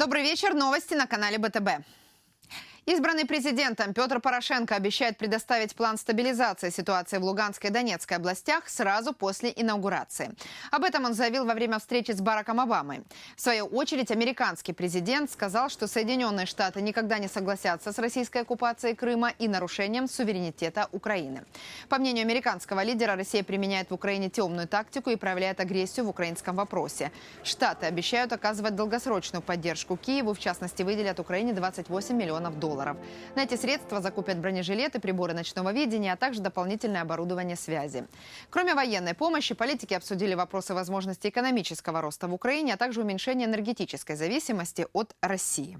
Добрый вечер. Новости на канале БТБ. Избранный президентом Петр Порошенко обещает предоставить план стабилизации ситуации в Луганской и Донецкой областях сразу после инаугурации. Об этом он заявил во время встречи с Бараком Обамой. В свою очередь, американский президент сказал, что Соединенные Штаты никогда не согласятся с российской оккупацией Крыма и нарушением суверенитета Украины. По мнению американского лидера, Россия применяет в Украине темную тактику и проявляет агрессию в украинском вопросе. Штаты обещают оказывать долгосрочную поддержку Киеву, в частности, выделят Украине 28 миллионов долларов. На эти средства закупят бронежилеты, приборы ночного видения, а также дополнительное оборудование связи. Кроме военной помощи, политики обсудили вопросы возможности экономического роста в Украине, а также уменьшения энергетической зависимости от России.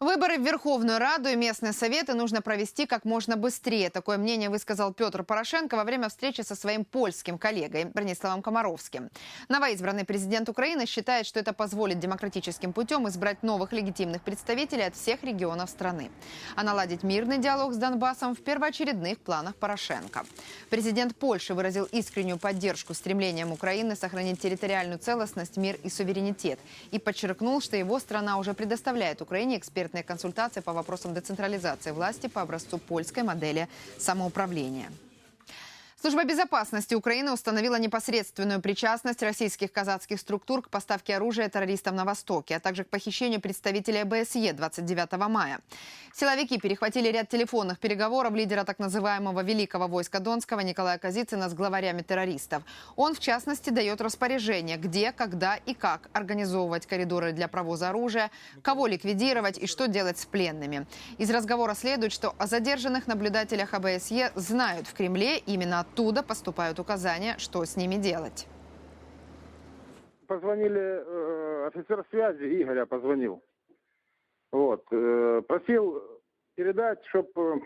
Выборы в Верховную Раду и местные советы нужно провести как можно быстрее. Такое мнение высказал Петр Порошенко во время встречи со своим польским коллегой Брониславом Комаровским. Новоизбранный президент Украины считает, что это позволит демократическим путем избрать новых легитимных представителей от всех регионов страны. А наладить мирный диалог с Донбассом в первоочередных планах Порошенко. Президент Польши выразил искреннюю поддержку стремлениям Украины сохранить территориальную целостность, мир и суверенитет. И подчеркнул, что его страна уже предоставляет Украине экспертные консультации по вопросам децентрализации власти по образцу польской модели самоуправления. Служба безопасности Украины установила непосредственную причастность российских казацких структур к поставке оружия террористам на Востоке, а также к похищению представителей ОБСЕ 29 мая. Силовики перехватили ряд телефонных переговоров лидера так называемого Великого войска Донского Николая Казицына с главарями террористов. Он, в частности, дает распоряжение, где, когда и как организовывать коридоры для провоза оружия, кого ликвидировать и что делать с пленными. Из разговора следует, что о задержанных наблюдателях ОБСЕ знают в Кремле именно оттуда поступают указания, что с ними делать. Позвонили, э, офицер связи Игоря позвонил. Вот, э, просил передать, чтобы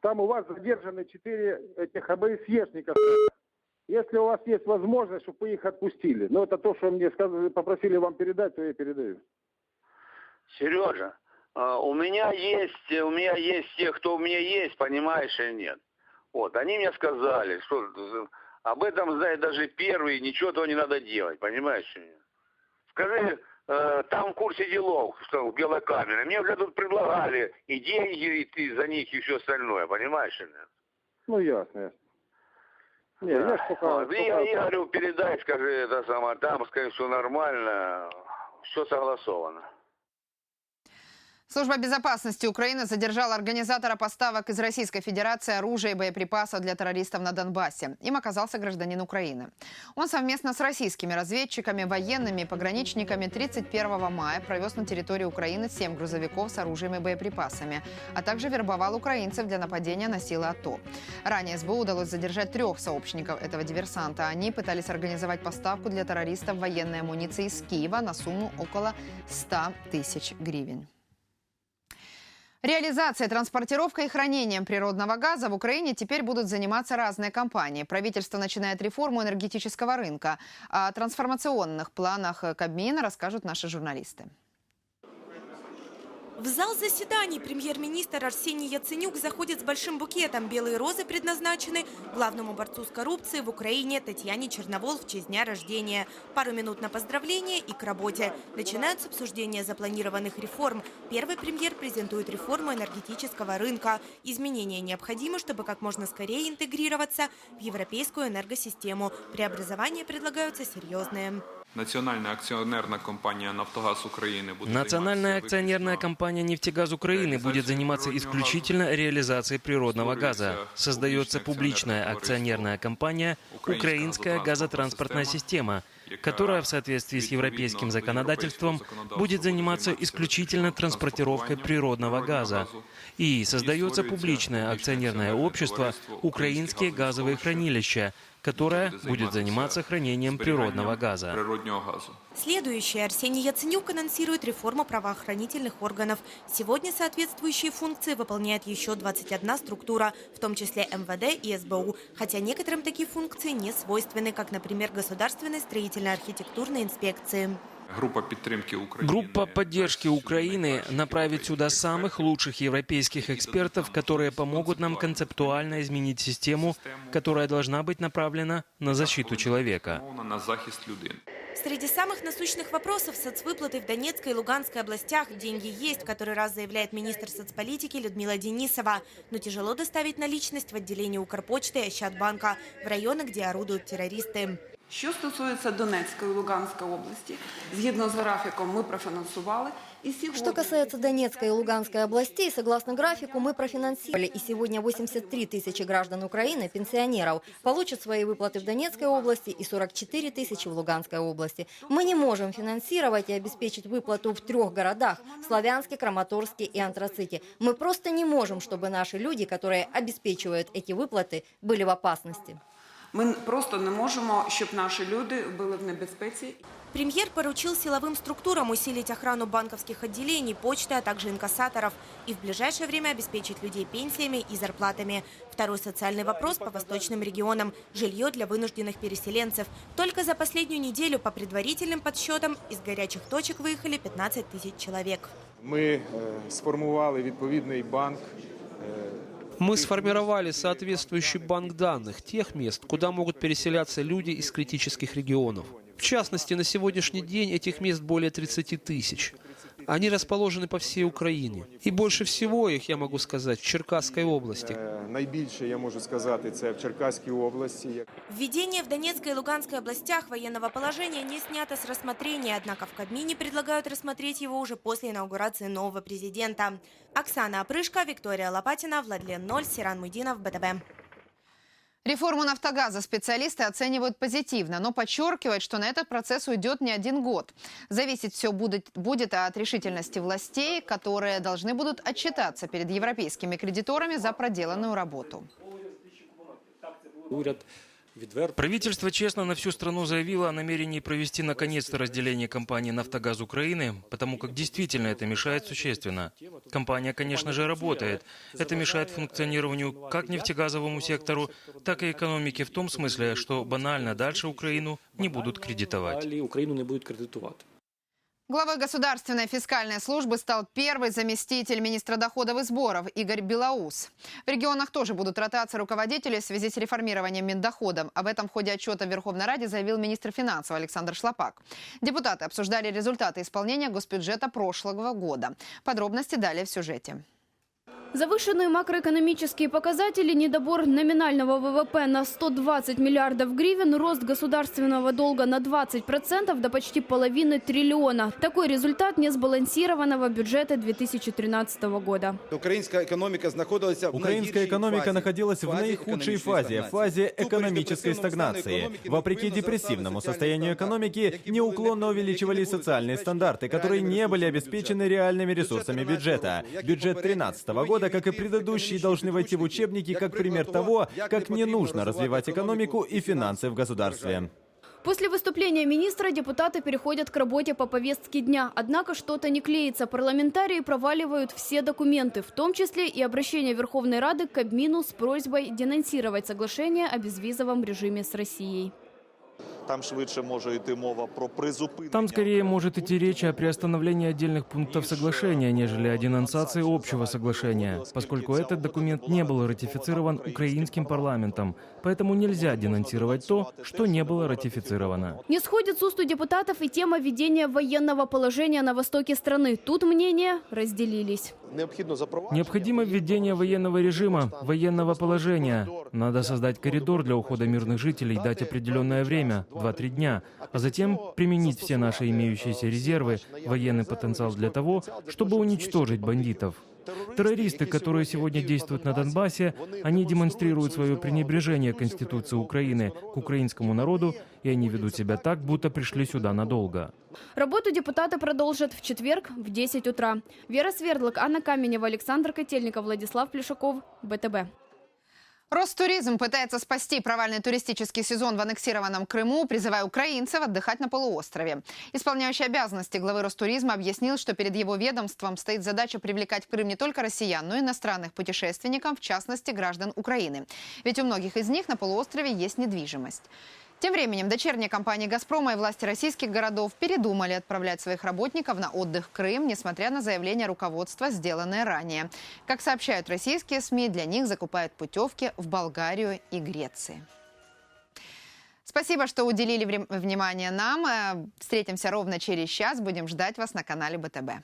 там у вас задержаны четыре этих АБСЕшников. Если у вас есть возможность, чтобы вы их отпустили. Но это то, что мне сказали, попросили вам передать, то я передаю. Сережа, а, у меня есть, у меня есть те, кто у меня есть, понимаешь или нет. Вот, они мне сказали, что об этом знает даже первый, ничего того не надо делать, понимаешь? Скажи, э, там в курсе делов, что в белой камере, мне уже тут предлагали и деньги, и ты за них, и все остальное, понимаешь? Ну, ясно, ясно. Не, я ж пока, Вот, пока- я говорю, передай, скажи это самое, там, скажи, все нормально, все согласовано. Служба безопасности Украины задержала организатора поставок из Российской Федерации оружия и боеприпасов для террористов на Донбассе. Им оказался гражданин Украины. Он совместно с российскими разведчиками, военными и пограничниками 31 мая провез на территорию Украины 7 грузовиков с оружием и боеприпасами, а также вербовал украинцев для нападения на силы АТО. Ранее СБУ удалось задержать трех сообщников этого диверсанта. Они пытались организовать поставку для террористов военной амуниции из Киева на сумму около 100 тысяч гривен. Реализацией, транспортировкой и хранением природного газа в Украине теперь будут заниматься разные компании. Правительство начинает реформу энергетического рынка. О трансформационных планах Кабмина расскажут наши журналисты. В зал заседаний премьер-министр Арсений Яценюк заходит с большим букетом. Белые розы предназначены главному борцу с коррупцией в Украине Татьяне Черновол в честь дня рождения. Пару минут на поздравление и к работе. Начинаются обсуждения запланированных реформ. Первый премьер презентует реформу энергетического рынка. Изменения необходимы, чтобы как можно скорее интегрироваться в европейскую энергосистему. Преобразования предлагаются серьезные. Національна акціонерна компанія «Нафтогаз України» буде Национальная займатися акционерная виключно компания «Нефтегаз Украины» будет заниматься исключительно реализацией природного газа. Создается публичная акционерная компания «Украинская газотранспортная система», которая в соответствии с европейским законодательством будет заниматься исключительно транспортировкой природного газа. И создается публичное акционерное общество «Украинские газовые хранилища», которое будет заниматься хранением природного газа. Следующее. Арсений Яценюк анонсирует реформу правоохранительных органов. Сегодня соответствующие функции выполняет еще 21 структура, в том числе МВД и СБУ. Хотя некоторым такие функции не свойственны, как, например, Государственной строительно-архитектурной инспекции. Группа України. Группа поддержки Украины направит сюда самых лучших европейских экспертов, которые помогут нам концептуально изменить систему, которая должна быть направлена на защиту человека. Среди самых насущных вопросов соцвыплаты в Донецкой и Луганской областях деньги есть, который раз заявляет министр соцполитики Людмила Денисова. Но тяжело доставить наличность в отделении Укрпочты и Ощадбанка в районы, где орудуют террористы. Що стосується Донецької і Луганської області, згідно з графіком ми профінансували. І сьогодні... Что касается Донецкой и Луганской областей, согласно графику, мы профинансировали, и сегодня 83 тысячи граждан Украины, пенсионеров, получат свои выплаты в Донецкой области и 44 тысячи в Луганской области. Мы не можем финансировать и обеспечить выплату в трех городах – Славянске, Краматорске и Антраците. Мы просто не можем, чтобы наши люди, которые обеспечивают эти выплаты, были в опасности. Ми просто не можемо, щоб наші люди були в небезпеці. Премьер поручил силовым структурам усилить охрану банковских отделений, почты, а также инкассаторов и в ближайшее время обеспечить людей пенсиями и зарплатами. Второй социальный вопрос по восточным регионам – жилье для вынужденных переселенцев. Только за последнюю неделю по предварительным подсчетам из горячих точек выехали 15 тысяч человек. Ми е, сформували відповідний банк. мы сформировали соответствующий банк данных тех мест, куда могут переселяться люди из критических регионов. В частности, на сегодняшний день этих мест более 30 тысяч. Они расположены по всей Украине. И больше всего их, я могу сказать, в Черкасской области. е, Найбільше я можу сказати, це в Черкаській області. як- Введение в Донецкой и Луганской областях военного положения не снято с рассмотрения, однако в Кабмине предлагают рассмотреть его уже после инаугурации нового президента. Оксана Опрышко, Виктория Лопатина, Владлен Ноль, Сиран Мудинов, БТБ. Реформу «Нафтогаза» специалисты оценивают позитивно, но подчеркивают, что на этот процесс уйдет не один год. Зависеть все будет, будет от решительности властей, которые должны будут отчитаться перед европейскими кредиторами за проделанную работу. Уряд Правительство честно на всю страну заявило о намерении провести наконец-то разделение компании «Нафтогаз Украины», потому как действительно это мешает существенно. Компания, конечно же, работает. Это мешает функционированию как нефтегазовому сектору, так и экономике в том смысле, что банально дальше Украину не будут кредитовать. далі Україну не будуть кредитувати. Главой Государственной фискальной службы стал первый заместитель министра доходов и сборов Игорь Белоус. В регионах тоже будут ротация руководителей в связи с реформированием Миндохода. Об этом в ходе отчета в Верховной Раде заявил министр финансов Александр Шлопак. Депутаты обсуждали результаты исполнения госбюджета прошлого года. Подробности далее в сюжете. Завышенные макроэкономические показатели, недобор номинального ВВП на 120 миллиардов гривен, рост государственного долга на 20% до почти половины триллиона. Такой результат несбалансированного бюджета 2013 года. Українська економіка знаходилася в Украинская экономика находилась в наихудшей фазе, фазе экономической стагнации. Вопреки депрессивному состоянию экономики, неуклонно увеличивались социальные стандарты, которые не были обеспечены реальными ресурсами бюджета. Бюджет 2013 года, как и предыдущие, должны войти в учебники как пример того, как не нужно развивать экономику и финансы в государстве. После выступления министра депутаты переходят к работе по повестке дня. Однако что-то не клеится. Парламентарии проваливают все документы, в том числе и обращение Верховной Рады к Кабмину с просьбой денонсировать соглашение о безвизовом режиме с Россией. Там швидше може йти мова про призупинення. Там скорее может идти речь о приостановлении отдельных пунктов соглашения, нежели о денонсации общего соглашения, поскольку этот документ не был ратифицирован украинским парламентом. Поэтому нельзя денонсировать то, что не было ратифицировано. Не сходит с уст у депутатов и тема введения военного положения на востоке страны. Тут мнения разделились. Необходимо введение военного режима, военного положения. Надо создать коридор для ухода мирных жителей, дать определенное время, 2-3 дня, а затем применить все наши имеющиеся резервы, военный потенциал для того, чтобы уничтожить бандитов. Террористы, которые сегодня действуют на Донбассе, они демонстрируют свое пренебрежение к Конституции Украины, к украинскому народу, и они ведут себя так, будто пришли сюда надолго. Работу депутаты продолжат в четверг в 10 утра. Вера Свердлок, Анна Каменева, Александр Котельников, Владислав Плешаков, БТБ. Ростуризм пытается спасти провальный туристический сезон в аннексированном Крыму, призывая украинцев отдыхать на полуострове. Исполняющий обязанности главы Ростуризма объяснил, что перед его ведомством стоит задача привлекать в Крым не только россиян, но и иностранных путешественников, в частности граждан Украины. Ведь у многих из них на полуострове есть недвижимость. Тем временем дочерние компании «Газпрома» и власти российских городов передумали отправлять своих работников на отдых в Крым, несмотря на заявления руководства, сделанные ранее. Как сообщают российские СМИ, для них закупают путевки в Болгарию и Грецию. Спасибо, что уделили внимание нам. Э, Встретимся ровно через час. Будем ждать вас на канале БТБ.